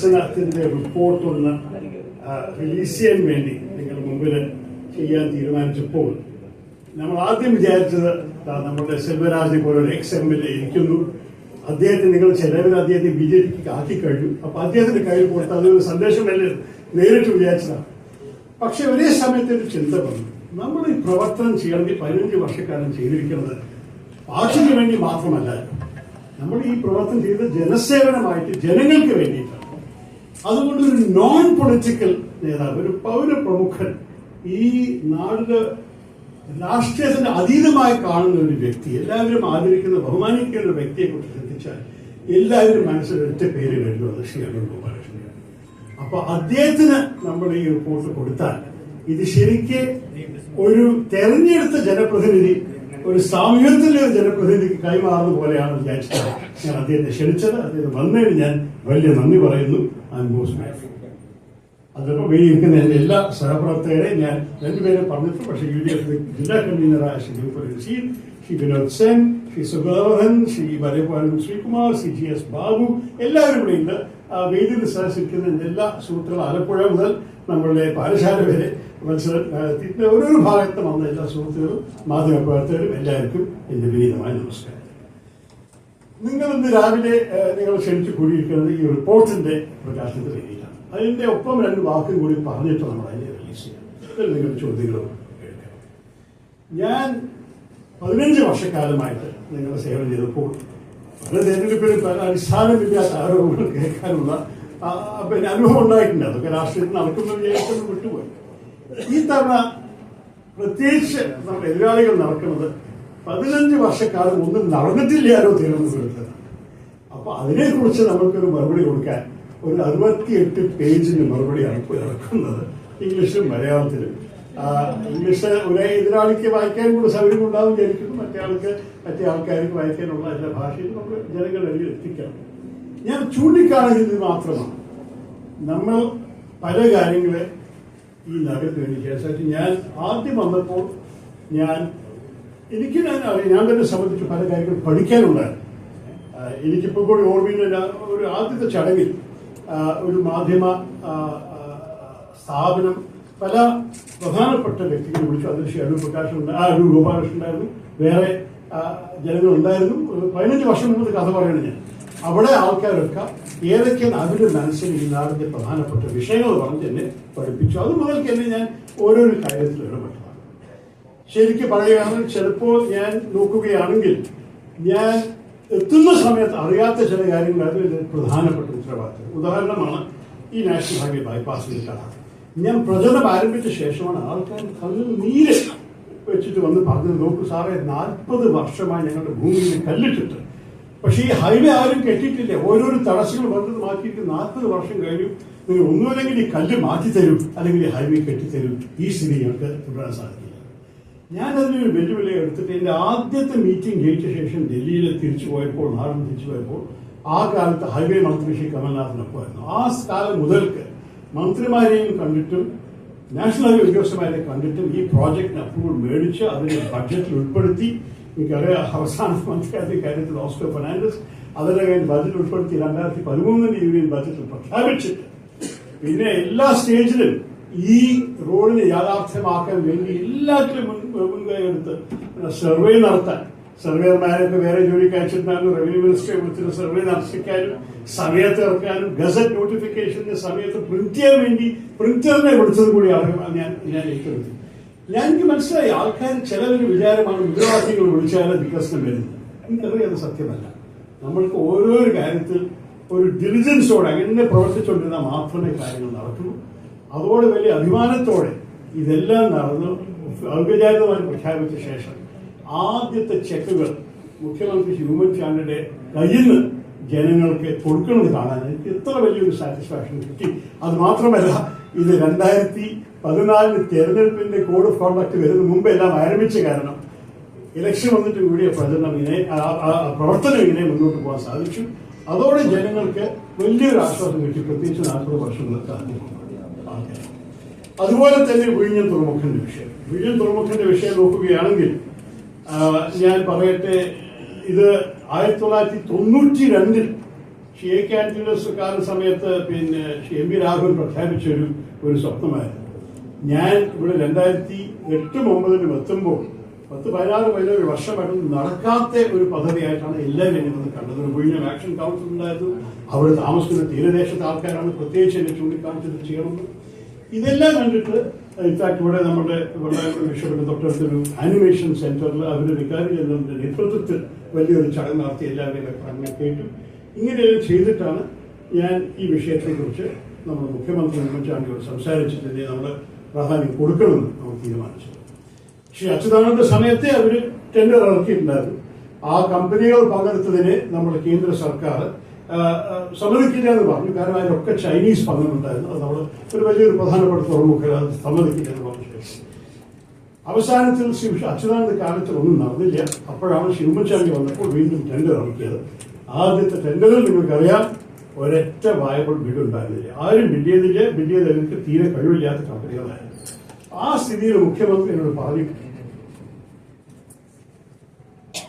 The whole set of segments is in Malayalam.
വികസനത്തിന്റെ റിപ്പോർട്ട് ഒന്ന് റിലീസ് ചെയ്യാൻ വേണ്ടി നിങ്ങൾ മുമ്പിൽ ചെയ്യാൻ തീരുമാനിച്ചപ്പോൾ നമ്മൾ ആദ്യം വിചാരിച്ചത് നമ്മുടെ സെൽവരാജ് പോലെ ഒരു എക്സ് എം എൽ എ ഇരിക്കുന്നു. അദ്ദേഹത്തെ നിങ്ങൾ ചെലവിൽ അദ്ദേഹത്തെ ബി ജെ പിക്ക് ആക്കി കഴിഞ്ഞു. അപ്പൊ അദ്ദേഹത്തിന്റെ കയ്യിൽ കൊടുത്ത് അതൊരു സന്ദേശമല്ലേ നേരിട്ട് വിചാരിച്ചതാണ്. പക്ഷെ ഒരേ സമയത്ത് ഒരു ചിന്ത വന്നു. നമ്മൾ ഈ പ്രവർത്തനം ചെയ്യണമെങ്കിൽ പതിനഞ്ച് വർഷക്കാലം ചെയ്തിരിക്കുന്നത് പാർട്ടിക്ക് വേണ്ടി മാത്രമല്ല. നമ്മൾ ഈ പ്രവർത്തനം ചെയ്തത് ജനസേവനമായിട്ട് ജനങ്ങൾക്ക് വേണ്ടിയിട്ടാണ്. അതുകൊണ്ട് ഒരു നോൺ പൊളിറ്റിക്കൽ നേതാവ് ഒരു പൗരപ്രമുഖൻ ഈ നാടിന് രാഷ്ട്രീയത്തിന്റെ അതീതമായി കാണുന്ന ഒരു വ്യക്തി എല്ലാവരും ആദരിക്കുന്ന ബഹുമാനിക്കേണ്ട ഒരു വ്യക്തിയെ കുറിച്ച് ശ്രദ്ധിച്ചാൽ എല്ലാവരും മനസ്സിൽ പേര് അത് ശ്രീ അരുൺ ഗോപാലകൃഷ്ണൻ അപ്പൊ അദ്ദേഹത്തിന് നമ്മൾ ഈ റിപ്പോർട്ട് കൊടുത്താൽ ഇത് ശരിക്ക് ഒരു തെരഞ്ഞെടുത്ത ജനപ്രതിനിധി ഒരു സാമൂഹ്യത്തിലെ ജനപ്രതിനിധിക്ക് കൈമാറുന്ന പോലെയാണ് വിചാരിച്ചത് ഞാൻ അദ്ദേഹത്തെ ക്ഷണിച്ചത്. അദ്ദേഹം വന്നതിന് ഞാൻ വലിയ നന്ദി പറയുന്നു. അൻബോസ് അതിപ്പോൾ ഈ ഇരിക്കുന്ന എന്റെ എല്ലാ സഹപ്രവർത്തകരെയും ഞാൻ രണ്ടുപേരെ പറഞ്ഞിട്ട് പക്ഷേ യു ഡി എഫ് ജില്ലാ കൺവീനറായ ശ്രീ റഷീദ് ശ്രീ വിനോദ് സെൻ ശ്രീ സുഗോധൻ ശ്രീ വരപ്പാലൻ ശ്രീകുമാർ ശ്രീ ജി എസ് ബാബു എല്ലാവരും കൂടി ഉണ്ട് വേദിയിൽ സഹസിക്കുന്ന എല്ലാ സുഹൃത്തുക്കളും ആലപ്പുഴ മുതൽ നമ്മളുടെ പാലശാല വരെ മത്സരത്തിന്റെ ഓരോരോ ഭാഗത്ത് വന്ന എല്ലാ സുഹൃത്തുക്കളും മാധ്യമപ്രവർത്തകരും എല്ലാവർക്കും എന്റെ വിനീതമായ നമസ്കാരം. നിങ്ങൾ ഇന്ന് രാവിലെ നിങ്ങൾ ക്ഷണിച്ചു കൂടിയിരിക്കുന്നത് ഈ റിപ്പോർട്ടിന്റെ പ്രകാശനത്തിന് വേണ്ടിയിട്ടാണ്. അതിന്റെ ഒപ്പം രണ്ട് വാക്കും കൂടി പറഞ്ഞിട്ട് നമ്മൾ അതിനെ റിലീസ് ചെയ്യാം. ഇതിൽ നിങ്ങളുടെ ചോദ്യങ്ങളും കേൾക്കാം ഞാൻ പതിനഞ്ച് വർഷക്കാലമായിട്ട് നിങ്ങളുടെ സേവനം ചെയ്തപ്പോൾ പല തെരഞ്ഞെടുപ്പിൽ പല അടിസ്ഥാനമില്ലാത്ത ആരോപണങ്ങൾ കേൾക്കാനുള്ള പിന്നെ അനുഭവം ഉണ്ടായിട്ടുണ്ട്. അതൊക്കെ രാഷ്ട്രീയത്തിൽ നടക്കുന്ന വിചാരിച്ചൊന്നും വിട്ടുപോയി. ഈ തവണ പ്രത്യേകിച്ച് നമ്മുടെ എതിരാളികൾ നടക്കുന്നത് പതിനഞ്ച് വർഷക്കാലം ഒന്നും നടന്നിട്ടില്ലാലോ തിരുവനന്തപുരത്ത്. അപ്പൊ അതിനെക്കുറിച്ച് നമുക്കൊരു മറുപടി കൊടുക്കാൻ ഒരു അറുപത്തിയെട്ട് പേജിന് മറുപടിയാണ് ഇപ്പോൾ ഇറക്കുന്നത് ഇംഗ്ലീഷിലും മലയാളത്തിലും. ഇംഗ്ലീഷ് ഒരേ എതിരാളിക്ക് വായിക്കാൻ കൂടെ സൗകര്യം ഉണ്ടാവും വിചാരിക്കുന്നു. മറ്റേ ആൾക്ക് മറ്റേ ആൾക്കാർക്ക് വായിക്കാനുള്ള എല്ലാ ഭാഷയും നമ്മൾ ജനങ്ങളിൽ എത്തിക്കണം. ഞാൻ ചൂണ്ടിക്കാണിക്കുന്നത് മാത്രമാണ്. നമ്മൾ പല കാര്യങ്ങളെ ഈ നഗരത്തിന് വേണ്ടി കേസായിട്ട് ഞാൻ ആദ്യം വന്നപ്പോൾ ഞാൻ എനിക്ക് ഞാൻ ഞാൻ തന്നെ സംബന്ധിച്ച് പല കാര്യങ്ങൾ പഠിക്കാനുണ്ടായിരുന്നു. എനിക്കിപ്പോ കൂടി ഓർമ്മയിൽ ഒരു ആദ്യത്തെ ചടങ്ങിൽ ഒരു മാധ്യമ സ്ഥാപനം പല പ്രധാനപ്പെട്ട വ്യക്തികളെ വിളിച്ചു. അതിൽ അടൂർ പ്രകാശ് ആ അടൂർ ഗോപാലകൃഷ്ണൻ വേറെ ജനങ്ങളുണ്ടായിരുന്നു ഒരു പതിനഞ്ച് വർഷം മുമ്പ് കഥ പറയണം ഞാൻ. അവിടെ ആൾക്കാരൊക്കെ ഏതൊക്കെയാണ് അവരുടെ മനസ്സിൽ ഈ നാടിന്റെ പ്രധാനപ്പെട്ട വിഷയങ്ങൾ പറഞ്ഞ് എന്നെ പഠിപ്പിച്ചു. അത് മുതൽക്ക് തന്നെ ഞാൻ ഓരോരോ കാര്യത്തിൽ ഇടപെട്ടതാണ് ശരിക്കും പറയുകയാണെങ്കിൽ ചിലപ്പോൾ ഞാൻ നോക്കുകയാണെങ്കിൽ ഞാൻ എത്തുന്ന സമയത്ത് അറിയാത്ത ചില കാര്യങ്ങളായിരുന്നു ഇതിൽ പ്രധാനപ്പെട്ട ഉത്തരവാദിത്തം. ഉദാഹരണമാണ് ഈ നാഷണൽ ഹൈവേ ബൈപ്പാസിന്റെ കട ഞാൻ പ്രചരണം ആരംഭിച്ച ശേഷമാണ് ആൾക്കാർ കണ്ണിൽ നീര് വെച്ചിട്ട് വന്ന് പറഞ്ഞത് നോക്കൂ സാറേ നാൽപ്പത് വർഷമായി ഞങ്ങളുടെ ഭൂമിയിൽ കല്ലിട്ടിട്ട്. പക്ഷേ ഈ ഹൈവേ ആരും കെട്ടിയിട്ടില്ല. ഓരോരോ തടസ്സങ്ങൾ വന്നത് മാറ്റിയിട്ട് നാൽപ്പത് വർഷം കഴിഞ്ഞു. നിങ്ങൾ ഒന്നുമില്ലെങ്കിൽ ഈ കല്ല് മാറ്റി തരും അല്ലെങ്കിൽ ഹൈവേ കെട്ടിത്തരും. ഈ സ്ഥിതി ഞങ്ങൾക്ക് തുടരാൻ സാധിക്കില്ല ഞാൻ അതിനൊരു വെല്ലുവിളി എടുത്തിട്ട് എന്റെ ആദ്യത്തെ മീറ്റിംഗ് ജയിച്ച ശേഷം ഡൽഹിയിൽ തിരിച്ചു പോയപ്പോൾ നാടും തിരിച്ചു പോയപ്പോൾ ആ കാലത്ത് ഹൈവേ മന്ത്രി ശ്രീ കമൽനാഥിനൊപ്പമായിരുന്നു ആ കാലം മുതൽക്ക് മന്ത്രിമാരെയും കണ്ടിട്ടും നാഷണൽ ഹൈവേ ഉദ്യോഗസ്ഥന്മാരെ കണ്ടിട്ടും ഈ പ്രോജക്റ്റിന് അപ്രൂവൽ മേടിച്ച് അതിനെ ബഡ്ജറ്റിൽ ഉൾപ്പെടുത്തി. എനിക്കറിയാം അവസാന മന്ത്രി കാര്യത്തിൽ ഓസ്റ്റോ ഫെർണാണ്ടസ് അതിന്റെ കഴിഞ്ഞ് ബജറ്റ് ഉൾപ്പെടുത്തി. രണ്ടായിരത്തി പതിമൂന്നിന്റെ യൂണിയൻ ബജറ്റിൽ പ്രഖ്യാപിച്ചിട്ട്. പിന്നെ എല്ലാ സ്റ്റേജിലും ഈ റോഡിനെ യാഥാർത്ഥ്യമാക്കാൻ വേണ്ടി എല്ലാത്തിലും മുൻ- മുൻകൈ എടുത്ത് സർവേ നടത്താൻ. സർവേർമാരൊക്കെ വേറെ ജോലിക്ക് അയച്ചിട്ടുണ്ടായിരുന്നു. റവന്യൂ മിനിസ്റ്ററെ കുറിച്ചുള്ള സർവേ നടത്തിക്കാനും സമയത്ത് ഇറക്കാനും ഗസറ്റ് നോട്ടിഫിക്കേഷന്റെ സമയത്ത് പ്രിന്റ് ചെയ്യാൻ വേണ്ടി പ്രിന്ററിനെ വിളിച്ചത് കൂടി അവർ ഞാൻ ഞാൻ ഏറ്റെടുത്തു ഞാൻ എനിക്ക് മനസ്സിലായി ആൾക്കാർ ചിലവര് വിചാരമാണ് മുദ്രാവാക്യങ്ങൾ വിളിച്ചാലും വികസനം വരുന്നത്. എനിക്കറിയാം സത്യമല്ല. നമ്മൾക്ക് ഓരോരോ കാര്യത്തിൽ ഒരു ഡിലിജൻസോടെ അങ്ങനെ പ്രവർത്തിച്ചുകൊണ്ടിരുന്നാൽ മാത്രമേ കാര്യങ്ങൾ നടക്കൂ അതോടെ വലിയ അഭിമാനത്തോടെ ഇതെല്ലാം നടന്ന് ഔപചാരികമായി പ്രഖ്യാപിച്ച ശേഷം ആദ്യത്തെ ചെക്കുകൾ മുഖ്യമന്ത്രി ഹ്യൂമൻ ഉമ്മൻചാണ്ടിയുടെ കയ്യിൽ നിന്ന് ജനങ്ങൾക്ക് കൊടുക്കുന്നത് കാണാൻ എനിക്ക് ഇത്ര വലിയൊരു സാറ്റിസ്ഫാക്ഷൻ കിട്ടി. അത് മാത്രമല്ല ഇത് രണ്ടായിരത്തി പതിനാലിന് തെരഞ്ഞെടുപ്പിന്റെ കോഡ് ഓഫ് കോണ്ടക്ട് വരുന്ന മുമ്പ് എല്ലാം ആരംഭിച്ച കാരണം ഇലക്ഷൻ വന്നിട്ട് കൂടിയ പ്രചരണം ഇങ്ങനെ പ്രവർത്തനം ഇങ്ങനെ മുന്നോട്ട് പോകാൻ സാധിച്ചു. അതോടെ ജനങ്ങൾക്ക് വലിയൊരു ആശ്വാസം കിട്ടി. പ്രത്യേകിച്ച് നാൽപ്പത് വർഷങ്ങൾക്ക് ആദ്യം അതുപോലെ തന്നെ വിഴിഞ്ഞം തുറമുഖന്റെ വിഷയം. വിഴിഞ്ഞം തുറമുഖന്റെ വിഷയം നോക്കുകയാണെങ്കിൽ ഞാൻ പറയട്ടെ ഇത് ആയിരത്തി തൊള്ളായിരത്തി തൊണ്ണൂറ്റി രണ്ടിൽ ഷി എ കാല സമയത്ത് പിന്നെ ഷി എം പി രാഘവൻ പ്രഖ്യാപിച്ച ഒരു ഒരു സ്വപ്നമായിരുന്നു. ഞാൻ ഇവിടെ രണ്ടായിരത്തി എട്ടും ഒമ്പതിനും എത്തുമ്പോൾ പത്ത് പതിനാറ് പതിനേഴ് വർഷമായിട്ട് നടക്കാത്ത ഒരു പദ്ധതിയായിട്ടാണ് എല്ലാവരും എന്നെ കണ്ടത്. ഒരു വിഴിഞ്ഞം ആക്ഷൻ കൗൺസിൽ ഉണ്ടായിരുന്നു. അവിടെ താമസിക്കുന്ന തീരദേശത്തെ ആൾക്കാരാണ് പ്രത്യേകിച്ച് എന്നെ ചൂണ്ടിക്കാണിച്ചത് ചെയ്യണമെന്ന് ഇതെല്ലാം കണ്ടിട്ട് ഇൻഫാക്ട് ഇവിടെ നമ്മുടെ ഇവിടെ ബിഷപ്പിന്റെ തൊട്ടടുത്തൊരു ആനിമേഷൻ സെന്ററിൽ അവർ വികാരി ജനറലിന്റെ നേതൃത്വത്തിൽ വലിയൊരു ചടങ്ങ് നടത്തി. എല്ലാവരെയും അങ്ങനെ കേട്ടു. ഇങ്ങനെയെല്ലാം ചെയ്തിട്ടാണ് ഞാൻ ഈ വിഷയത്തെക്കുറിച്ച് നമ്മുടെ മുഖ്യമന്ത്രി ഉമ്മൻചാണ്ടിയോട് സംസാരിച്ചിട്ട് നമ്മൾ പ്രാധാന്യം കൊടുക്കണമെന്ന് നമ്മൾ തീരുമാനിച്ചത് പക്ഷേ അച്യുതാനന്ദ സമയത്തെ അവർ ടെൻഡർ ഇറക്കിയിട്ടുണ്ടായിരുന്നു. ആ കമ്പനികൾ പങ്കെടുത്തതിനെ നമ്മുടെ കേന്ദ്ര സർക്കാർ സമ്മതിക്കില്ല എന്ന് പറഞ്ഞു. കാരണം അതിലൊക്കെ ചൈനീസ് പങ്കുണ്ടായിരുന്നു. അത് നമ്മൾ ഒരു വലിയൊരു പ്രധാനപ്പെട്ട തുറമുഖം സമ്മതിക്കില്ല എന്ന് പറഞ്ഞു. അവസാനത്തിൽ ശ്രീ അച്യുതാനന്ദ കാലത്തിൽ ഒന്നും നടന്നില്ല. അപ്പോഴാണ് ശ്രീ ഉമ്മൻചാണ്ടി വന്നപ്പോൾ വീണ്ടും ടെൻഡർ ഇറക്കിയത് ആദ്യത്തെ ടെൻഡറിൽ നിങ്ങൾക്കറിയാം ഒരൊറ്റ വായ്പ ബിഡ് ഉണ്ടായിരുന്നില്ല. ആരും ബിഡ് ചെയ്തില്ല. ബിഡ് ചെയ്തവർക്ക് തീരെ കഴിവില്ലാത്ത കമ്പനികളായിരുന്നു ആ സ്ഥിതിയിൽ മുഖ്യമന്ത്രി എന്നോട് പറഞ്ഞു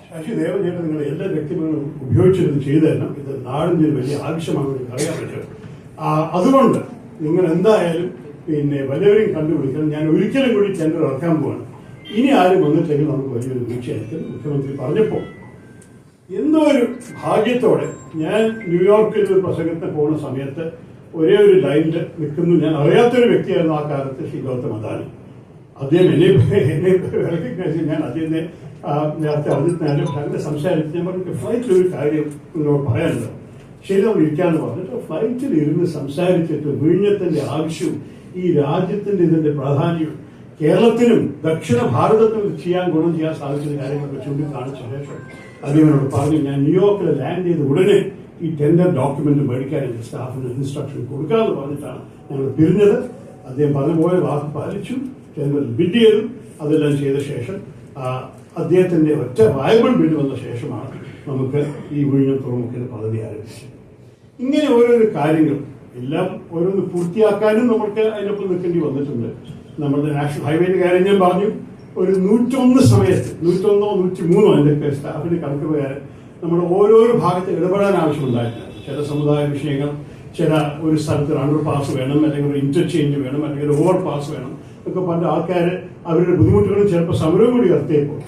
ശശി ദേവചേട്ടൻ നിങ്ങൾ എല്ലാ വ്യക്തികളും ഉപയോഗിച്ചിരുന്ന് ചെയ്തു തരണം ഇത് നാടിന്റെ ഒരു വലിയ ആവശ്യമാണ് നിങ്ങൾക്ക് അറിയാൻ പറ്റും. അതുകൊണ്ട് നിങ്ങൾ എന്തായാലും പിന്നെ വലിയവരെയും കണ്ടുപിടിക്കണം ഞാൻ ഒരിക്കലും കൂടി ടെൻഡർ ഇറക്കാൻ പോവാണ്. ഇനി ആരും വന്നിട്ടെങ്കിൽ നമുക്ക് വലിയൊരു വീഴ്ചയായിരിക്കും. മുഖ്യമന്ത്രി പറഞ്ഞപ്പോൾ എന്തോ ഒരു ഭാഗ്യത്തോടെ ഞാൻ ന്യൂയോർക്കിൽ ഒരു പ്രസംഗത്തിന് പോകുന്ന സമയത്ത് ഒരേ ഒരു ലൈനിൽ നിൽക്കുന്നു. ഞാൻ അറിയാത്തൊരു വ്യക്തിയായിരുന്നു ആ കാലത്ത് ശ്രീ ഗൗതം അദാനി. അദ്ദേഹം എന്നെ എന്നെ ഞാൻ അദ്ദേഹത്തെ നേരത്തെ അറിഞ്ഞിരുന്നാലും അങ്ങനെ സംസാരിച്ച് ഞാൻ പറഞ്ഞു ഫ്ലൈറ്റിൽ ഒരു കാര്യം നിങ്ങളോട് പറയാനുണ്ട്. ശരി ഇരിക്കാന്ന് പറഞ്ഞിട്ട് ഫ്ലൈറ്റിൽ ഇരുന്ന് സംസാരിച്ചിട്ട് വിഴിഞ്ഞത്തിന്റെ ആവശ്യവും ഈ രാജ്യത്തിന്റെ ഇതിന്റെ പ്രാധാന്യവും കേരളത്തിനും ദക്ഷിണ ഭാരതത്തിനും ചെയ്യാൻ ഗുണം ചെയ്യാൻ സാധിക്കുന്ന കാര്യങ്ങളൊക്കെ ചൂണ്ടിക്കാണിച്ച ശേഷം അദ്ദേഹത്തിനോട് പറഞ്ഞു ഞാൻ ന്യൂയോർക്കിൽ ലാൻഡ് ചെയ്ത ഉടനെ ഈ ടെൻഡർ ഡോക്യുമെന്റ് മേടിക്കാൻ എന്റെ സ്റ്റാഫിന് ഇൻസ്ട്രക്ഷൻ കൊടുക്കാമെന്ന് പറഞ്ഞിട്ടാണ് ഞങ്ങൾ പിരിഞ്ഞത് അദ്ദേഹം പറഞ്ഞ പോലെ വാക്ക് പാലിച്ചു ടെൻഡർ ബിഡ് ചെയ്തു അതെല്ലാം ചെയ്ത ശേഷം അദ്ദേഹത്തിന്റെ ഒറ്റ വയബിൾ ബിൽ വന്ന ശേഷമാണ് നമുക്ക് ഈ വിഴിഞ്ഞം തുറമുഖത്തിന്റെ പദ്ധതി ആരംഭിച്ചത്. ഇങ്ങനെ ഓരോരോ കാര്യങ്ങൾ എല്ലാം ഓരോന്ന് പൂർത്തിയാക്കാനും നമുക്ക് അതിനൊപ്പം നിൽക്കേണ്ടി വന്നിട്ടുണ്ട്. നമ്മുടെ നാഷണൽ ഹൈവേന്റെ കാര്യം ഞാൻ പറഞ്ഞു. ഒരു നൂറ്റൊന്ന് സമയത്ത് നൂറ്റൊന്നോ നൂറ്റി മൂന്നോ അതിന്റെ സ്റ്റാഫിന്റെ കണക്ക് പ്രകാരം നമ്മുടെ ഓരോരോ ഭാഗത്ത് ഇടപെടാൻ ആവശ്യമുണ്ടായിട്ടില്ല. ചില സമുദായ വിഷയങ്ങൾ ചില ഒരു സ്ഥലത്ത് അണ്ടർ പാസ് വേണം അല്ലെങ്കിൽ ഒരു ഇന്റർചേഞ്ച് വേണം അല്ലെങ്കിൽ ഒരു ഓവർ പാസ് വേണം. ഒക്കെ പണ്ട് ആൾക്കാർ അവരുടെ ബുദ്ധിമുട്ടുകളും ചിലപ്പോൾ സമരവും കൂടി നടത്തിയപ്പോൾ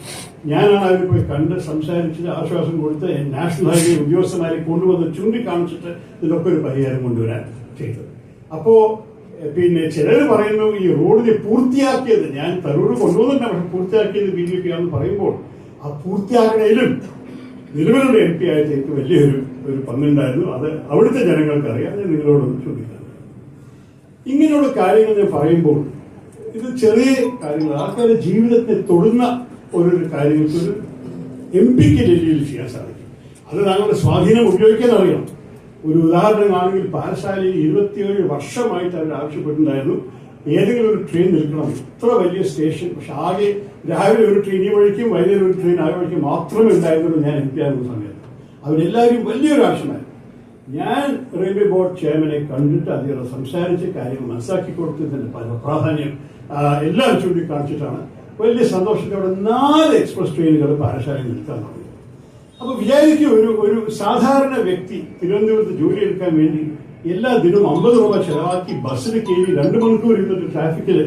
ഞാനാണ് അവരെ പോയി കണ്ട് സംസാരിച്ചിട്ട് ആശ്വാസം കൊടുത്ത് നാഷണൽ ഹൈവേ ഉദ്യോഗസ്ഥന്മാരെ കൊണ്ടുവന്ന് ചൂണ്ടിക്കാണിച്ചിട്ട് ഇതിനൊക്കെ ഒരു പരിഹാരം കൊണ്ടുവരാൻ ചെയ്തത്. അപ്പോ പിന്നെ ചിലർ പറയുന്നു ഈ റോഡിനെ പൂർത്തിയാക്കിയത് ഞാൻ തരൂർ കൊണ്ടുവന്നില്ല പക്ഷെ പൂർത്തിയാക്കിയത് ബി ജെ പി ആണെന്ന് പറയുമ്പോൾ ആ പൂർത്തിയാക്കണേലും നിലവിലുള്ള എം പി ആയിട്ട് എനിക്ക് വലിയൊരു ഒരു പങ്കുണ്ടായിരുന്നു. അത് അവിടുത്തെ ജനങ്ങൾക്കറിയാം. ഞാൻ നിങ്ങളോടൊന്ന് ചോദിക്കാം. ഇങ്ങനെയുള്ള കാര്യങ്ങൾ ഞാൻ പറയുമ്പോൾ ഇത് ചെറിയ കാര്യങ്ങൾ. ആൾക്കാരുടെ ജീവിതത്തെ തൊടുന്ന ഒരു കാര്യങ്ങൾക്ക് ഒരു എം പിക്ക് ഡൽഹിയിൽ ചെയ്യാൻ സാധിക്കും. അത് താങ്കളുടെ സ്വാധീനം ഉപയോഗിക്കാൻ അറിയാം ഒരു ഉദാഹരണമാണെങ്കിൽ പാരശാലയിൽ ഇരുപത്തിയേഴ് വർഷമായിട്ട് അവർ ആവശ്യപ്പെട്ടിട്ടുണ്ടായിരുന്നു. ഏതെങ്കിലും ഒരു ട്രെയിൻ നിൽക്കണം. ഇത്ര വലിയ സ്റ്റേഷൻ. പക്ഷെ ആകെ രാവിലെ ഒരു ട്രെയിൻ ഈ വഴിക്കും വൈകുന്നേരം ഒരു ട്രെയിൻ ആ വഴിക്കും മാത്രമേ ഉണ്ടായിരുന്നുള്ളൂ ഞാൻ എം പി ആയിരുന്ന സമയത്ത്. അവരെല്ലാവരും വലിയൊരു ആവശ്യമായിരുന്നു ഞാൻ റെയിൽവേ ബോർഡ് ചെയർമാനെ കണ്ടിട്ട് അദ്ദേഹം സംസാരിച്ച് കാര്യങ്ങൾ മനസ്സിലാക്കി കൊടുത്തതിന്റെ പല പ്രാധാന്യം എല്ലാം ചൂണ്ടിക്കാണിച്ചിട്ടാണ്. വലിയ സന്തോഷത്തോടെ നാല് എക്സ്പ്രസ് ട്രെയിനുകൾ പാലശാലയിൽ നിൽക്കാൻ തുടങ്ങി. അപ്പൊ വിചാരിക്കും ഒരു ഒരു സാധാരണ വ്യക്തി തിരുവനന്തപുരത്ത് ജോലി എടുക്കാൻ വേണ്ടി എല്ലാ ദിനവും അമ്പത് രൂപ ചെലവാക്കി ബസ്സിന് കയറി രണ്ട് മണിക്കൂർ ഇരുന്നിട്ട് ട്രാഫിക്കിൽ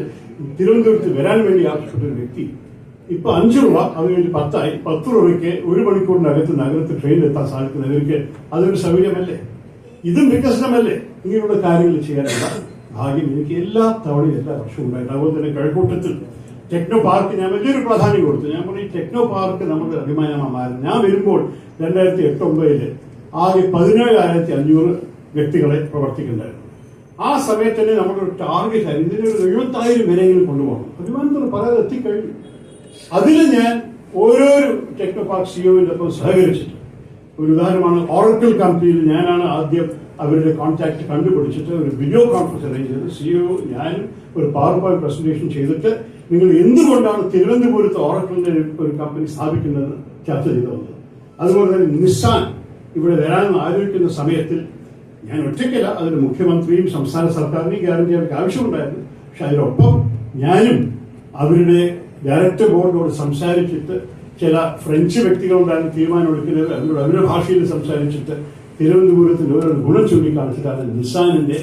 തിരുവനന്തപുരത്ത് വരാൻ വേണ്ടി ആവശ്യപ്പെട്ട ഒരു വ്യക്തി. ഇപ്പൊ അഞ്ചു രൂപ അത് കഴിഞ്ഞ് പത്തായി. പത്ത് രൂപയ്ക്ക് ഒരു മണിക്കൂറിനകത്ത് നഗരത്ത് ട്രെയിനിൽ എത്താൻ സാധിക്കുന്നവർക്ക് അതൊരു സൗകര്യമല്ലേ? ഇതും വികസനമല്ലേ? ഇങ്ങനെയുള്ള കാര്യങ്ങൾ ചെയ്യാനുള്ള ഭാഗ്യം എനിക്ക് എല്ലാ തവണയും എല്ലാ വർഷവും ഉണ്ടായിട്ട് അതുപോലെ തന്നെ കഴക്കൂട്ടത്തിൽ ടെക്നോ പാർക്ക് ഞാൻ വലിയൊരു പ്രാധാന്യം കൊടുത്തു. ഞാൻ പറഞ്ഞു ടെക്നോ പാർക്ക് നമ്മുടെ അഭിമാനമായിരുന്നു ഞാൻ വരുമ്പോൾ രണ്ടായിരത്തി എട്ട് ഒമ്പതിൽ ആകെ പതിനേഴായിരത്തി അഞ്ഞൂറ് വ്യക്തികളെ പ്രവർത്തിക്കുന്നുണ്ടായിരുന്നു. ആ സമയത്ത് തന്നെ നമ്മുടെ ടാർഗറ്റ് ആയിരുന്നു ഇതിനൊരു എഴുപത്തായിരം വരെയെങ്കിലും കൊണ്ടുപോകണം. അഭിമാനത്തോട് പറയാതെ എത്തിക്കഴിഞ്ഞു. അതിൽ ഞാൻ ഓരോരോ ടെക്നോ പാർക്ക് സിഒവിന്റെ ഒപ്പം സഹകരിച്ചിട്ട് ഒരു ഉദാഹരണമാണ് ഓറക്കിൾ കമ്പനിയിൽ ഞാനാണ് ആദ്യം അവരുടെ കോൺടാക്ട് കണ്ടുപിടിച്ചിട്ട് ഒരു വീഡിയോ കോൺഫറൻസ് അറേഞ്ച് ചെയ്ത് സിഇഒ ഞാനും ഒരു പവർ പോയിന്റ് പ്രസന്റേഷൻ ചെയ്തിട്ട് നിങ്ങൾ എന്തുകൊണ്ടാണ് തിരുവനന്തപുരത്ത് ഓറക്കിളിന്റെ ഒരു കമ്പനി സ്ഥാപിക്കുന്നതെന്ന് ചർച്ച ചെയ്തു വന്നത്? അതുപോലെ തന്നെ നിസ്സാൻ ഇവിടെ വരാമെന്ന് ആലോചിക്കുന്ന സമയത്തിൽ ഞാൻ ഒറ്റയ്ക്കല്ല അതിന് മുഖ്യമന്ത്രിയും സംസ്ഥാന സർക്കാരിനെയും ഗ്യാരണ്ടി അവർക്ക് ആവശ്യമുണ്ടായിരുന്നു. പക്ഷെ അതിനൊപ്പം ഞാനും അവരുടെ ഡയറക്ടർ ബോർഡിനോട് സംസാരിച്ചിട്ട് ചില ഫ്രഞ്ച് വ്യക്തികളുണ്ടായിരുന്നു തീരുമാനം എടുക്കുന്നത് അവരുടെ ഭാഷയിൽ സംസാരിച്ചിട്ട് തിരുവനന്തപുരത്തിന്റെ ഒരു ഗുണം ചൂണ്ടിക്കാണിച്ചിട്ടാണ് നിസാനിന്റെ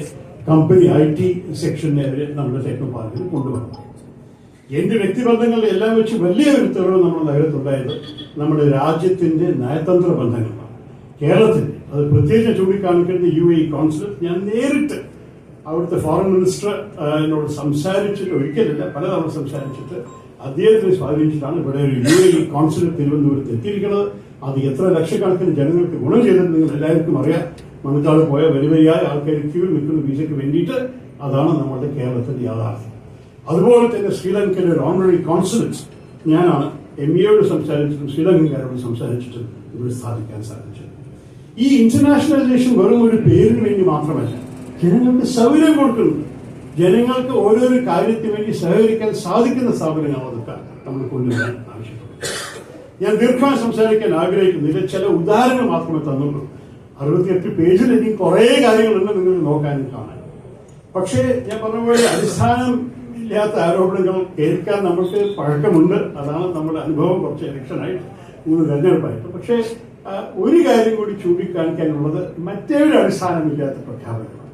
കമ്പനി ഐ ടി സെക്ഷനെ അവർ നമ്മുടെ ടെക്നോ പാർക്കിൽ കൊണ്ടുവന്നത് എന്റെ വ്യക്തിബന്ധങ്ങൾ എല്ലാം വെച്ച് വലിയ ഒരു തെളിവ് നമ്മുടെ നഗരത്തുണ്ടായത് നമ്മുടെ രാജ്യത്തിന്റെ നയതന്ത്ര ബന്ധങ്ങളാണ്. കേരളത്തിന്റെ അത് പ്രത്യേകിച്ച് ചൂണ്ടിക്കാണിക്കേണ്ട യു എ കൗൺസിൽ ഞാൻ നേരിട്ട് അവിടുത്തെ ഫോറിൻ മിനിസ്റ്റർ എന്നോട് സംസാരിച്ചിട്ട് ഒരിക്കലില്ല പലതവണ സംസാരിച്ചിട്ട് അദ്ദേഹത്തിനെ സ്വാധീനിച്ചിട്ടാണ് ഇവിടെ ഒരു യു എ കോൺസുലേറ്റ് തിരുവനന്തപുരത്ത് എത്തിയിരിക്കുന്നത്. അത് എത്ര ലക്ഷക്കണക്കിന് ജനങ്ങൾക്ക് ഗുണം ചെയ്തെന്ന് നിങ്ങൾ എല്ലാവർക്കും അറിയാം. മണക്കാട് പോയ വലിയ ആൾക്കാർ ക്യൂ നിൽക്കുന്ന വിസയ്ക്ക് വേണ്ടിയിട്ട് അതാണ് നമ്മുടെ കേരളത്തിന്റെ യാഥാർത്ഥ്യം. അതുപോലെ തന്നെ ശ്രീലങ്കയിലെ ഒരു ഓണററി കോൺസുലൻസ് ഞാനാണ് എം എയോട് സംസാരിച്ചിട്ടും ശ്രീലങ്കക്കാരോട് സംസാരിച്ചിട്ടും ഇവിടെ സ്ഥാപിക്കാൻ സാധിച്ചത്. ഈ ഇന്റർനാഷണലൈസേഷൻ വെറും ഒരു പേരിന് വേണ്ടി മാത്രമല്ല ജനങ്ങൾക്ക് സൗകര്യം കൊടുക്കുന്നു. ജനങ്ങൾക്ക് ഓരോരോ കാര്യത്തിന് വേണ്ടി സഹകരിക്കാൻ സാധിക്കുന്ന സ്ഥാപനങ്ങൾ അതൊക്കെ. നമ്മൾ കൊണ്ടുവരാൻ ആവശ്യപ്പെടുന്നു ഞാൻ ദീർഘമായി സംസാരിക്കാൻ ആഗ്രഹിക്കുന്നില്ല ചില ഉദാഹരണങ്ങൾ മാത്രമേ തന്നുള്ളൂ. അറുപത്തിയെട്ട് പേജിൽ ഇനി കുറേ കാര്യങ്ങളുണ്ട് നിങ്ങൾ നോക്കാനും കാണാൻ. പക്ഷേ ഞാൻ പറഞ്ഞ പോലെ അടിസ്ഥാനം ഇല്ലാത്ത ആരോപണങ്ങൾ കേൾക്കാൻ നമുക്ക് പഴക്കമുണ്ട്. അതാണ് നമ്മുടെ അനുഭവം കുറച്ച് ഇലക്ഷനായിട്ട് മൂന്ന് തെരഞ്ഞെടുപ്പായിട്ട്. പക്ഷേ ഒരു കാര്യം കൂടി ചൂണ്ടിക്കാണിക്കാനുള്ളത് മറ്റൊരു അടിസ്ഥാനമില്ലാത്ത പ്രഖ്യാപനമാണ്.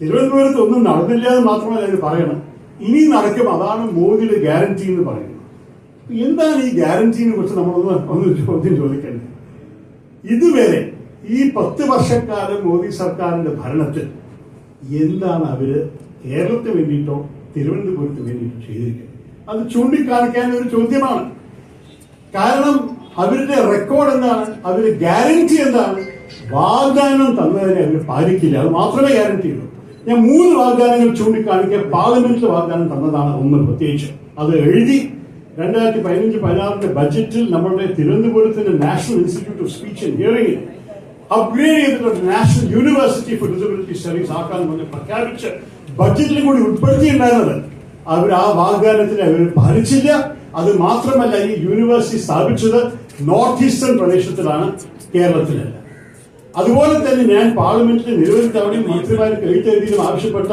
തിരുവനന്തപുരത്ത് ഒന്നും നടന്നില്ല എന്ന് മാത്രമല്ല ഇത് പറയണം. ഇനി നടക്കും. അതാണ് മോദിയുടെ ഗ്യാരണ്ടി എന്ന് പറയുന്നത്. എന്താണ് ഈ ഗ്യാരണ്ടീനെ കുറിച്ച് നമ്മളൊന്ന് ഒന്ന് ചോദ്യം ചോദിക്കേണ്ടത് ഇതുവരെ ഈ പത്ത് വർഷക്കാലം മോദി സർക്കാരിന്റെ ഭരണത്തിൽ എന്താണ് അവർ കേരളത്തിന് വേണ്ടിയിട്ടോ തിരുവനന്തപുരത്തിന് വേണ്ടിയിട്ടോ ചെയ്തിരിക്കുന്നത്? അത് ചൂണ്ടിക്കാണിക്കാൻ ഒരു ചോദ്യമാണ്. കാരണം അവരുടെ റെക്കോർഡ് എന്താണ്? അവരുടെ ഗ്യാരണ്ടി എന്താണ്? വാഗ്ദാനം തന്നതിനെ അവർ പാലിക്കില്ല. അത് മാത്രമേ ഗ്യാരണ്ടി ഉള്ളൂ. ഞാൻ മൂന്ന് വാഗ്ദാനങ്ങൾ ചൂണ്ടിക്കാണിക്കാൻ പാർലമെന്റിൽ വാഗ്ദാനം തന്നതാണ് ഒന്ന് പ്രത്യേകിച്ച്. അത് എഴുതി രണ്ടായിരത്തി പതിനഞ്ച് പതിനാറിന്റെ ബജറ്റിൽ നമ്മളുടെ തിരുവനന്തപുരത്തിന്റെ national institute of speech and ഹിയറിംഗിൽ upgrade ചെയ്തിട്ടുണ്ട് national university for disability studies ആക്കാൻ വേണ്ടി പ്രഖ്യാപിച്ച് ബഡ്ജറ്റിൽ കൂടി ഉൾപ്പെടുത്തിയിട്ടുണ്ടായിരുന്നത്. അവർ ആ വാഗ്ദാനത്തിന് അവർ പാലിച്ചില്ല അത് മാത്രമല്ല ഈ യൂണിവേഴ്സിറ്റി സ്ഥാപിച്ചത് നോർത്ത് ഈസ്റ്റേൺ പ്രദേശത്തിലാണ് കേരളത്തിലല്ല. അതുപോലെ തന്നെ ഞാൻ പാർലമെന്റിൽ നിരവധി തവണയും മന്ത്രിമാർക്ക് എഴുത്തെഴുതിയും ആവശ്യപ്പെട്ട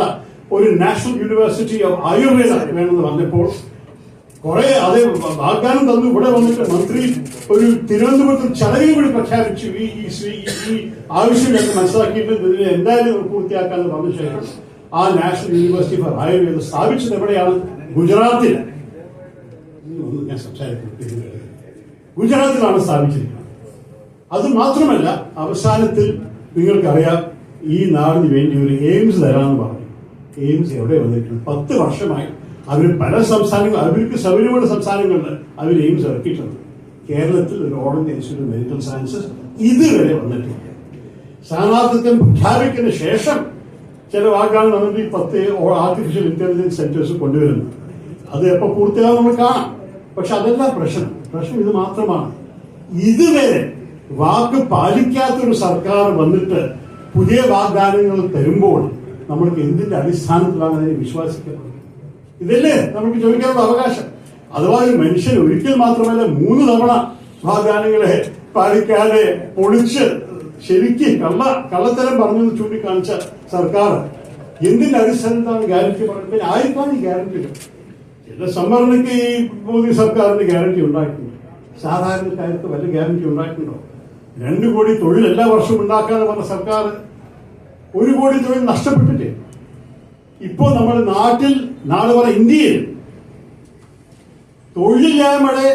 ഒരു നാഷണൽ യൂണിവേഴ്സിറ്റി ഓഫ് ആയുർവേദ വേണമെന്ന് പറഞ്ഞപ്പോൾ കുറെ അതേ വാഗ്ദാനം തന്നു. ഇവിടെ വന്നിട്ട് മന്ത്രി ഒരു തിരുവനന്തപുരത്ത് ചടങ്ങ് കൂടി പ്രഖ്യാപിച്ചു. ഈ ഈ ശ്രീ- ഈ- ഈ ആവശ്യം ഞങ്ങൾ മനസ്സിലാക്കിയിട്ട് ഇതിനെ എന്തായാലും പൂർത്തിയാക്കാൻ പറഞ്ഞ ശേഷം ആ നാഷണൽ യൂണിവേഴ്സിറ്റി ഫോർ ആയുർവേദം സ്ഥാപിച്ചത് എവിടെയാണ്? ഗുജറാത്തിൽ. ഞാൻ സംസാരിക്കുന്നു ഗുജറാത്തിലാണ് സ്ഥാപിച്ചിരിക്കുന്നത്. അത് മാത്രമല്ല അവസാനത്തിൽ നിങ്ങൾക്കറിയാം ഈ നാടിന് വേണ്ടി ഒരു എയിംസ് തരാമെന്ന് പറഞ്ഞു. എയിംസ് എവിടെ വന്നിട്ടുണ്ട് പത്ത് വർഷമായി അവർ പല സംസ്ഥാനങ്ങൾ അവർക്ക് സൗകര്യമുള്ള സംസ്ഥാനങ്ങളിൽ അവർ എയിംസ് ഇറക്കിയിട്ടുണ്ട്. കേരളത്തിൽ ഒരു India institute of medical sciences ഇതുവരെ വന്നിട്ടില്ല. സ്ഥാനാർത്ഥിത്വം പ്രഖ്യാപിക്കുന്ന ശേഷം ചില വാക്കാണ് നമുക്ക് ഈ പത്ത് ആർട്ടിഫിഷ്യൽ ഇന്റലിജൻസ് സെന്റേഴ്സ് കൊണ്ടുവരുന്നത്. അത് എപ്പോ പൂർത്തിയാകും നമ്മൾ കാണാം. പക്ഷെ അതല്ല പ്രശ്നം. പ്രശ്നം ഇത് മാത്രമാണ്. ഇതുവരെ വാക്ക് പാലിക്കാത്തൊരു സർക്കാർ വന്നിട്ട് പുതിയ വാഗ്ദാനങ്ങൾ തരുമ്പോൾ നമ്മൾക്ക് എന്തിന്റെ അടിസ്ഥാനത്തിലാണ് അതിനെ വിശ്വസിക്കുന്നത് ഇതല്ലേ നമുക്ക് ചോദിക്കാനുള്ള അവകാശം? അഥവാ ഈ മനുഷ്യൻ ഒരിക്കൽ മാത്രമല്ല മൂന്ന് തവണ വാഗ്ദാനങ്ങളെ പാലിക്കാതെ പൊളിച്ച് ശരിക്ക് കള്ള കള്ളത്തരം പറഞ്ഞു ചൂണ്ടിക്കാണിച്ച സർക്കാർ എന്തിന്റെ അടിസ്ഥാനത്താണ് ഗ്യാരണ്ടി പറഞ്ഞത്? പിന്നെ ആർക്കാണ് ഈ ഗ്യാരണ്ടി ചില സംവരണയ്ക്ക് ഈ മോദി സർക്കാരിന് ഗ്യാരണ്ടി ഉണ്ടായിട്ടുണ്ട്. സാധാരണക്കാർക്ക് വല്ല ഗ്യാരണ്ടി ഉണ്ടായിട്ടുണ്ടോ? രണ്ടു കോടി തൊഴിൽ എല്ലാ വർഷവും ഉണ്ടാക്കാതെ വന്ന സർക്കാർ ഒരു കോടി തൊഴിൽ നഷ്ടപ്പെട്ടിട്ടേ. ഇപ്പോ നമ്മുടെ നാട്ടിൽ നാളെ പറ ഇന്ത്യയിൽ തൊഴിലില്ലായ്മയുടെ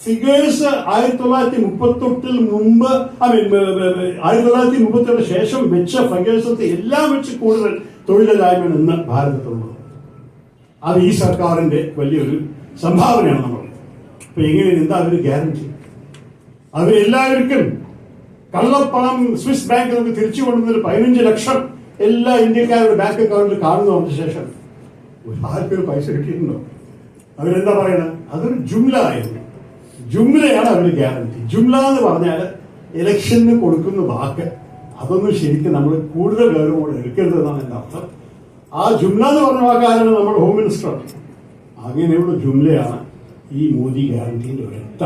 ഫിഗേഴ്സ് ആയിരത്തി തൊള്ളായിരത്തി മുപ്പത്തെട്ടിൽ മുമ്പ് ഐ മീൻ ആയിരത്തി തൊള്ളായിരത്തി മുപ്പത്തെട്ട് ശേഷം വെച്ച ഫിഗേഴ്സത്തെ എല്ലാം വെച്ച് കൂടുതൽ തൊഴിലില്ലായ്മ ഇന്ന് ഭാരതത്തിലുള്ളത് അത് ഈ സർക്കാരിന്റെ വലിയൊരു സംഭാവനയാണ് നമ്മൾ. അപ്പൊ എങ്ങനെ എന്താ ഒരു ഗ്യാരണ്ടി അവർ എല്ലാവർക്കും കള്ളപ്പണം സ്വിസ് ബാങ്ക് നമുക്ക് തിരിച്ചു കൊണ്ടുവന്നൊരു പതിനഞ്ച് ലക്ഷം എല്ലാ ഇന്ത്യക്കാരുടെ ബാങ്ക് അക്കൗണ്ടിൽ കാണുന്നു ശേഷം ഒരു പേര് പൈസ കിട്ടിയിട്ടുണ്ടോ? അവരെന്താ പറയണത് അതൊരു ജുംല ആയിരുന്നു. ജുംലയാണ് അവർ ഗ്യാരണ്ടി. ജുംല എന്ന് പറഞ്ഞാൽ ഇലക്ഷന് കൊടുക്കുന്ന വാക്ക്. അതൊന്നും ശരിക്കും നമ്മൾ കൂടുതൽ ഗൗരവോടെ എടുക്കരുതെന്നാണ് എന്റെ അർത്ഥം. ആ ജുംല എന്ന് പറഞ്ഞ വാക്കാരാണ് നമ്മുടെ ഹോം മിനിസ്റ്റർ അങ്ങനെയുള്ള ജുംലയാണ് ഈ മോദി ഗ്യാരണ്ടീന്റെ ഒരൊറ്റ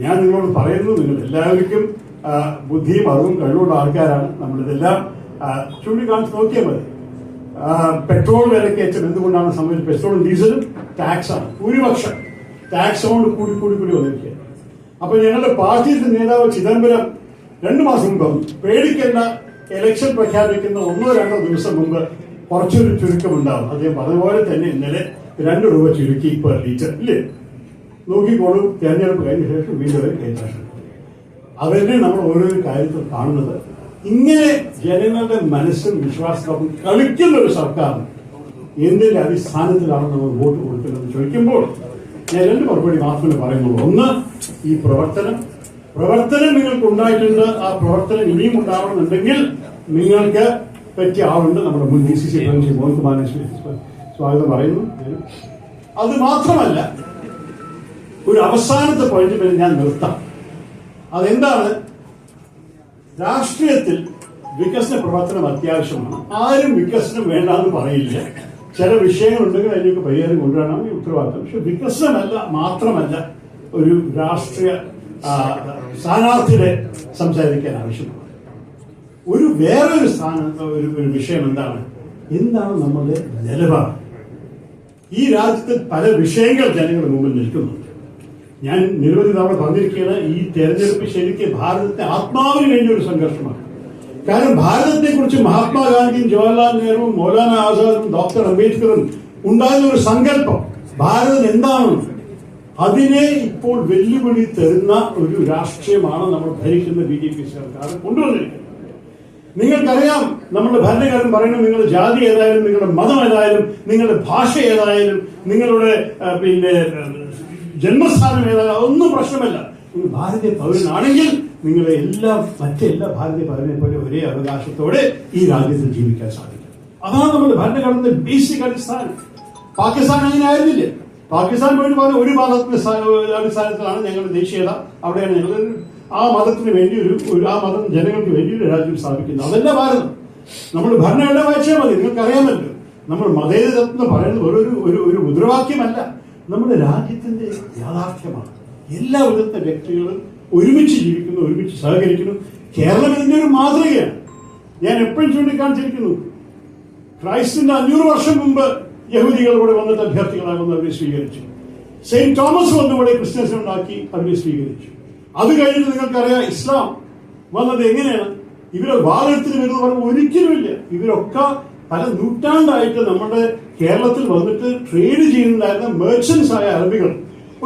ഞാൻ നിങ്ങളോട് പറയുന്നു നിങ്ങൾ എല്ലാവർക്കും ബുദ്ധിയും അറിവും കഴിവുള്ള ആൾക്കാരാണ്. നമ്മളിതെല്ലാം ചൂണ്ടിക്കാണിച്ച് നോക്കിയാൽ മതി. പെട്രോൾ കയറ്റം എന്തുകൊണ്ടാണ് സംഭവിച്ചത്? പെട്രോളും ഡീസലും ടാക്സ് ആണ്. ഭൂരിപക്ഷം. ടാക്സ് കൊണ്ട് കൂടി കൂടി കൂടി വന്നിരിക്കുക അപ്പൊ ഞങ്ങളുടെ പാർട്ടിയുടെ നേതാവ് ചിദംബരം രണ്ടു മാസം മുമ്പ് പേടിക്കേണ്ട എലക്ഷൻ പ്രഖ്യാപിക്കുന്ന ഒന്നോ രണ്ടോ ദിവസം മുമ്പ് കുറച്ചൊരു ചുരുക്കം ചുരുക്കമുണ്ടാവും അദ്ദേഹം അതുപോലെ തന്നെ ഇന്നലെ രണ്ട് രൂപ ചുരുക്കി പെർ ലീറ്റർ ഇല്ലേ? നോക്കിക്കോളും തെരഞ്ഞെടുപ്പ് കഴിഞ്ഞ ശേഷം വീണ്ടും അവരെ നമ്മൾ ഓരോ കാര്യത്തിൽ കാണുന്നത് ഇങ്ങനെ ജനങ്ങളുടെ മനസ്സും വിശ്വാസവും കളിക്കുന്ന ഒരു സർക്കാർ എന്തിന്റെ അടിസ്ഥാനത്തിലാണ് നമ്മൾ വോട്ട് കൊടുക്കുന്നത് ചോദിക്കുമ്പോൾ ഞാൻ രണ്ട് മറുപടി മാത്രമേ പറയുന്നുള്ളൂ. ഒന്ന് ഈ പ്രവർത്തനം. പ്രവർത്തനം നിങ്ങൾക്ക് ഉണ്ടായിട്ടുണ്ട്. ആ പ്രവർത്തനം ഇനിയും ഉണ്ടാവണമെന്നുണ്ടെങ്കിൽ നിങ്ങൾക്ക് പറ്റിയ ആളുണ്ട് നമ്മുടെ മുൻ ഡി സി സി പ്രസിഡന്റ് മോഹൻകുമാറിനെ സ്വാഗതം പറയുന്നു. അത് മാത്രമല്ല ഒരു അവസാനത്തെ പോയിന്റ് ഞാൻ നിർത്താം. അതെന്താണ്? രാഷ്ട്രീയത്തിൽ വികസന പ്രവർത്തനം അത്യാവശ്യമാണ്. ആരും വികസനം വേണ്ടാന്ന് പറയില്ല. ചില വിഷയങ്ങളുണ്ടെങ്കിൽ അതിനൊക്കെ പരിഹാരം കൊണ്ടുവരണം ഈ ഉത്തരവാദിത്തം. പക്ഷെ വികസനമല്ല മാത്രമല്ല ഒരു രാഷ്ട്രീയ സ്ഥാനാർത്ഥിയുടെ സംസാരിക്കാൻ ആവശ്യമാണ്. ഒരു വേറൊരു സ്ഥാനത്ത് ഒരു ഒരു വിഷയം എന്താണ്? എന്താണ് നമ്മുടെ നിലപാട്? ഈ രാജ്യത്ത് പല വിഷയങ്ങൾ ജനങ്ങളുടെ മുമ്പിൽ നിൽക്കുന്നുണ്ട് ഞാൻ നിരവധി തവണ പറഞ്ഞിരിക്കുകയാണ് ഈ തെരഞ്ഞെടുപ്പ് ശരിക്കും ഭാരതത്തെ ആത്മാവിന് വേണ്ടി ഒരു സംഘർഷമാണ്. കാരണം ഭാരതത്തെ കുറിച്ച് മഹാത്മാഗാന്ധിയും ജവഹർലാൽ നെഹ്റുവും മൗലാന ആസാദും ഡോക്ടർ അംബേദ്കറും ഉണ്ടായിരുന്ന ഒരു സങ്കല്പം ഭാരതം എന്താണ്? അതിനെ ഇപ്പോൾ വെല്ലുവിളി തരുന്ന ഒരു രാഷ്ട്രീയമാണ് നമ്മൾ ഭരിക്കുന്ന ബി ജെ പി സർക്കാർ കൊണ്ടുവന്നിരിക്കുന്നത്. നിങ്ങൾക്കറിയാം നമ്മുടെ ഭരണകാരൻ പറയുന്നത് നിങ്ങളുടെ ജാതി ഏതായാലും നിങ്ങളുടെ മതം ഏതായാലും നിങ്ങളുടെ ഭാഷ ഏതായാലും നിങ്ങളുടെ പിന്നെ ജന്മസ്ഥാനം ഏതായാലും അതൊന്നും പ്രശ്നമല്ല. നിങ്ങൾ ഭാരതീയ പൗരനാണെങ്കിൽ നിങ്ങളെ എല്ലാ മറ്റെല്ലാ ഭാരതീയ പൗരനെ പോലെ ഒരേ അവകാശത്തോടെ ഈ രാജ്യത്തിൽ ജീവിക്കാൻ സാധിക്കും. അതാണ് നമ്മുടെ ഭരണഘടനയുടെ ബേസിക് അടിസ്ഥാനം. പാകിസ്ഥാൻ അങ്ങനെ പാകിസ്ഥാൻ പോയിട്ട് പറഞ്ഞ ഒരു മതത്തിന്റെ സ്ഥാ- അടിസ്ഥാനത്തിലാണ് ഞങ്ങളുടെ ദേശീയത. അവിടെയാണ് ഞങ്ങൾ ആ മതത്തിന് വേണ്ടി ഒരു ആ മതം ജനങ്ങൾക്ക് വേണ്ടി ഒരു രാജ്യം സ്ഥാപിക്കുന്നത്. അതല്ല ഭാരതം. നമ്മൾ ഭരണഘടന വായിച്ചാൽ മതി. നിങ്ങൾക്ക് അറിയാമല്ലോ നമ്മൾ മതേതരത്വം പറയുന്നത് ഒരു ഒരു മുദ്രാവാക്യമല്ല. നമ്മുടെ രാജ്യത്തിന്റെ യാഥാർത്ഥ്യമാണ്. എല്ലാ വിധത്തെ വ്യക്തികളും ഒരുമിച്ച് ജീവിക്കുന്നു ഒരുമിച്ച് സഹകരിക്കുന്നു. കേരളം ഇതിന്റെ ഒരു മാതൃകയാണ്. ഞാൻ എപ്പോഴും ചൂണ്ടിക്കാണിച്ചിരിക്കുന്നു. ക്രൈസ്റ്റിന്റെ അഞ്ഞൂറ് വർഷം മുമ്പ് യഹൂദികൾ ഇവിടെ വന്നിട്ട് അഭ്യർത്ഥികളാകുന്ന അവരെ സ്വീകരിച്ചു. സെയിന്റ് തോമസ് വന്ന് ഇവിടെ ക്രിസ്ത്യൻസ് ഉണ്ടാക്കി അവരെ സ്വീകരിച്ചു. അത് കഴിഞ്ഞിട്ട് നിങ്ങൾക്കറിയാം ഇസ്ലാം വന്നത് എങ്ങനെയാണ്? ഇവരെ വാദത്തിന് വരുന്നത് പറഞ്ഞ ഒരിക്കലുമില്ല ഇവരൊക്കെ പല നൂറ്റാണ്ടായിട്ട് നമ്മുടെ കേരളത്തിൽ വന്നിട്ട് ട്രേഡ് ചെയ്യുന്നുണ്ടായിരുന്ന മെർച്ചൻസ് ആയ അറബികൾ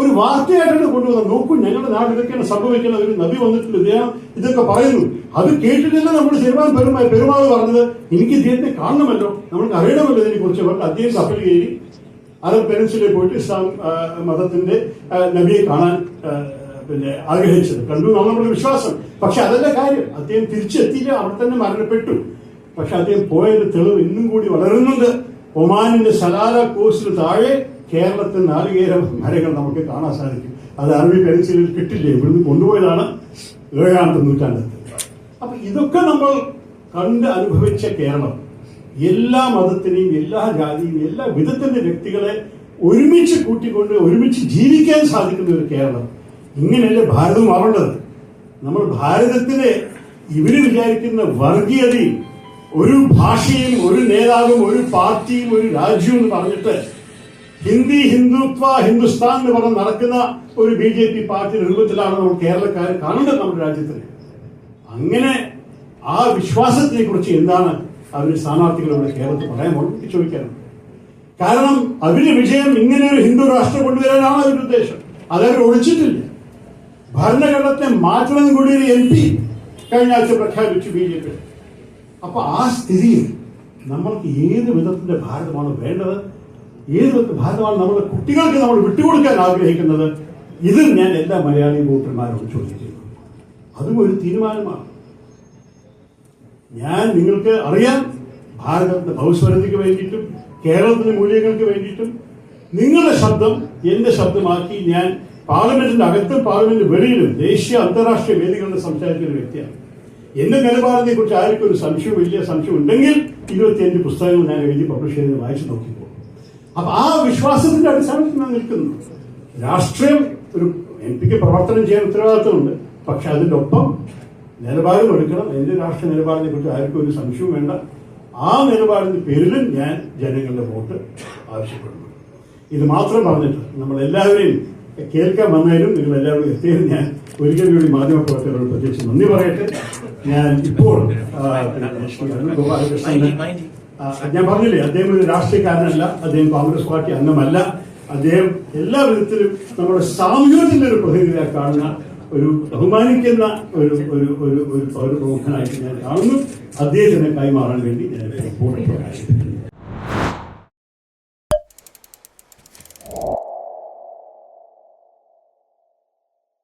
ഒരു വാർത്തയായിട്ടാണ് കൊണ്ടുവന്നത്. നോക്കൂ ഞങ്ങളുടെ നാട് ഇതൊക്കെയാണ് സംഭവിക്കുന്നത്. ഒരു നബി വന്നിട്ടില്ല ഇദ്ദേഹം ഇതൊക്കെ പറയുന്നു. അത് കേട്ടിട്ടില്ല നമ്മൾ ചെറുപാൻ പെരുമാ പെരുമാൾ പറഞ്ഞത്? എനിക്ക് ഇദ്ദേഹത്തെ കാണണമല്ലോ. നമ്മൾക്ക് അറിയണമല്ലോ ഇതിനെ കുറിച്ച് പറഞ്ഞ് അദ്ദേഹം കപ്പൽ കയറി അറബ് പെനിൻസുലയിൽ പോയിട്ട് ഇസ്ലാം മതത്തിന്റെ നബിയെ കാണാൻ പിന്നെ ആഗ്രഹിച്ചത്. കണ്ടു നമ്മളുടെ വിശ്വാസം. പക്ഷെ അതല്ല കാര്യം. അദ്ദേഹം തിരിച്ചെത്തിയില്ല അവിടെ തന്നെ മരണപ്പെട്ടു. പക്ഷെ അദ്ദേഹം പോയതിന്റെ തെളിവ് ഇന്നും കൂടി വളരുന്നുണ്ട്. ഒമാനിന്റെ സലാല കോസ്റ്റിന് താഴെ കേരളത്തിൽ നാളികേരം മരങ്ങൾ നമുക്ക് കാണാൻ സാധിക്കും. അത് അറബി പെൻസിലിൽ കിട്ടില്ലേ? ഇവിടുന്ന് കൊണ്ടുപോയതാണ് ഏഴാമത്തെ നൂറ്റാണ്ടത്തിൽ അപ്പൊ ഇതൊക്കെ നമ്മൾ കണ്ട് അനുഭവിച്ച കേരളം. എല്ലാ മതത്തിനെയും എല്ലാ ജാതിയും എല്ലാ വിധത്തിന്റെ വ്യക്തികളെ ഒരുമിച്ച് കൂട്ടിക്കൊണ്ട് ഒരുമിച്ച് ജീവിക്കാൻ സാധിക്കുന്ന ഒരു കേരളം. ഇങ്ങനെയല്ലേ ഭാരതം മാറേണ്ടത്? നമ്മൾ ഭാരതത്തിലെ ഇവർ വിചാരിക്കുന്ന വർഗീയതയും ഒരു ഭാഷയും ഒരു നേതാവും ഒരു പാർട്ടിയും ഒരു രാജ്യവും എന്ന് പറഞ്ഞിട്ട് ഹിന്ദി ഹിന്ദുത്വ ഹിന്ദുസ്ഥാൻ എന്ന് പറഞ്ഞ് നടക്കുന്ന ഒരു ബി ജെ പി പാർട്ടി രൂപത്തിലാണ് നമ്മൾ കേരളക്കാർ കാണേണ്ടത് നമ്മുടെ രാജ്യത്തിന്. അങ്ങനെ ആ വിശ്വാസത്തിനെ കുറിച്ച് എന്താണ് അവർ സ്ഥാനാർത്ഥികൾ നമ്മുടെ കേരളത്തിൽ പറയാൻ എനിക്ക് ചോദിക്കാനുണ്ട് കാരണം അവരുടെ വിജയം ഇങ്ങനെ ഒരു ഹിന്ദു രാഷ്ട്രം കൊണ്ടുവരാനാണ് അവരുടെ ഉദ്ദേശം. അതവർ ഒളിച്ചിട്ടില്ല ഭരണഘടനത്തെ മാറ്റണമെന്ന് കൂടി ഒരു എം പി കഴിഞ്ഞ ആഴ്ച പ്രഖ്യാപിച്ചു ബി ജെ പി. അപ്പൊ ആ സ്ഥിതിയിൽ നമ്മൾക്ക് ഏത് വിധത്തിന്റെ ഭാരതമാണ് വേണ്ടത്? ഏത് വിധത്തിൽ ഭാരതമാണ് നമ്മുടെ കുട്ടികൾക്ക് നമ്മൾ വിട്ടുകൊടുക്കാൻ ആഗ്രഹിക്കുന്നത്? ഇത് ഞാൻ എല്ലാ മലയാളി വോട്ടർമാരോട് ചോദിക്കുന്നു. അതും ഒരു തീരുമാനമാണ്. ഞാൻ നിങ്ങൾക്ക് അറിയാം ഭാരതത്തിന്റെ ഭൗസ്വരതയ്ക്ക് വേണ്ടിയിട്ടും കേരളത്തിന്റെ മൂല്യങ്ങൾക്ക് വേണ്ടിയിട്ടും നിങ്ങളുടെ ശബ്ദം എന്റെ ശബ്ദമാക്കി ഞാൻ പാർലമെന്റിന്റെ അകത്തും പാർലമെന്റ് വെളിയിലും ദേശീയ അന്താരാഷ്ട്രീയ വേദികളിൽ സംസാരിക്കുന്ന വ്യക്തിയാണ്. എന്റെ നിലപാടിനെ കുറിച്ച് ആർക്കും ഒരു സംശയം വലിയ സംശയം ഉണ്ടെങ്കിൽ ഇരുപത്തിയഞ്ച് പുസ്തകങ്ങൾ ഞാൻ എഴുതി പബ്ലിഷ് ചെയ്ത് വായിച്ചു നോക്കിപ്പോ അപ്പൊ ആ വിശ്വാസത്തിന്റെ അടിസ്ഥാനത്തിൽ ഞാൻ നിൽക്കുന്നു. രാഷ്ട്രീയം ഒരു എം പിക്ക് പ്രവർത്തനം ചെയ്യാൻ ഉത്തരവാദിത്തമുണ്ട് പക്ഷെ അതിന്റെ ഒപ്പം നിലപാടും എടുക്കണം. എന്റെ രാഷ്ട്രീയ നിലപാടിനെ കുറിച്ച് ആർക്കും ഒരു സംശയവും വേണ്ട. ആ നിലപാടിന്റെ പേരിലും ഞാൻ ജനങ്ങളുടെ വോട്ട് ആവശ്യപ്പെടുന്നു. ഇത് മാത്രം പറഞ്ഞിട്ട് നമ്മൾ എല്ലാവരെയും കേൾക്കാൻ വന്നാലും നിങ്ങൾ എല്ലാവരും എത്തിയത് ഞാൻ ഒരിക്കൽ കൂടി മാധ്യമപ്രവർത്തകരോട് പ്രത്യേകിച്ച് നന്ദി പറയട്ടെ. ഞാൻ ഇപ്പോൾ ഗോപാലകൃഷ്ണൻ. ഗോപാലകൃഷ്ണന് ഞാൻ പറഞ്ഞില്ലേ അദ്ദേഹം ഒരു രാഷ്ട്രീയക്കാരനല്ല അദ്ദേഹം കോൺഗ്രസ് പാർട്ടി അംഗമല്ല. അദ്ദേഹം എല്ലാ വിധത്തിലും നമ്മുടെ സാമൂഹ്യത്തിന്റെ ഒരു പ്രതിനിധിയായി കാണുന്ന ഒരു ബഹുമാനിക്കുന്ന ഒരു ഒരു ഒരു ഒരു പൗരപ്രമുഖനായിട്ട് ഞാൻ കാണുന്നു. അദ്ദേഹത്തിന് കൈമാറാൻ വേണ്ടി ഞാൻ പൂർണ പ്രകാശിപ്പിക്കുന്നു.